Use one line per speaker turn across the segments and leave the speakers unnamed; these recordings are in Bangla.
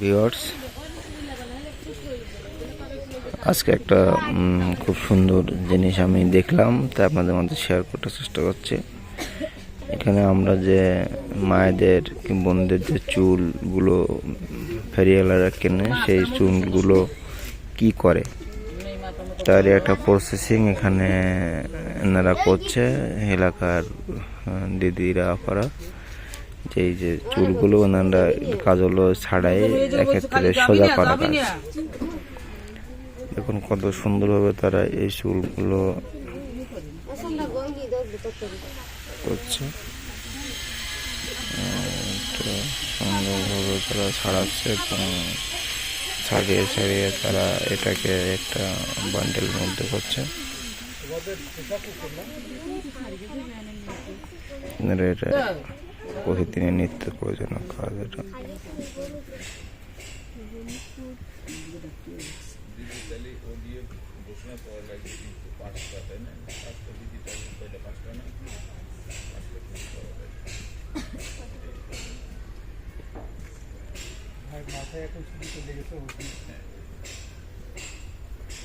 ভিওর্স আজকে একটা খুব সুন্দর জিনিস আমি দেখলাম তাই আপনাদের মধ্যে শেয়ার করতে চেষ্টা করছি। এখানে আমরা যে মায়েদের কি বোনদের যে চুলগুলো ফেরিয়ালারা কেনে, সেই চুলগুলো কি করে? তার একটা প্রসেসিং এখানে এনারা করছে, এলাকার দিদিরা করা যে এই যে চুলগুলো ওনারা কাজ হলো ছাড়াই এক্ষেত্রে সোজা করা কাজ দেখুন কত সুন্দরভাবে তারা এই চুলগুলো করছে। সুন্দরভাবে তারা ছাড়াচ্ছে এবং ছাড়িয়ে ছাড়িয়ে তারা এটাকে একটা বান্ডেল মধ্যে করছে। এটা প্রতিদিনের নিত্য প্রয়োজনীয় কাজ এটা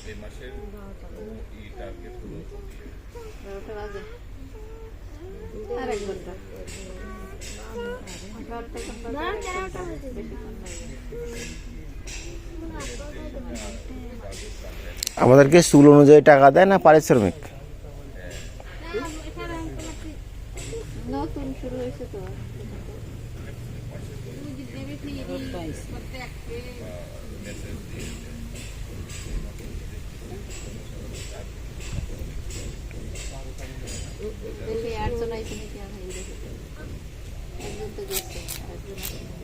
এই মাসের ই টার্গেট হলো
আরেক ঘণ্টা।
আমাদেরকে চুল অনুযায়ী টাকা দেয় না পারিশ্রমিক?
Thank you.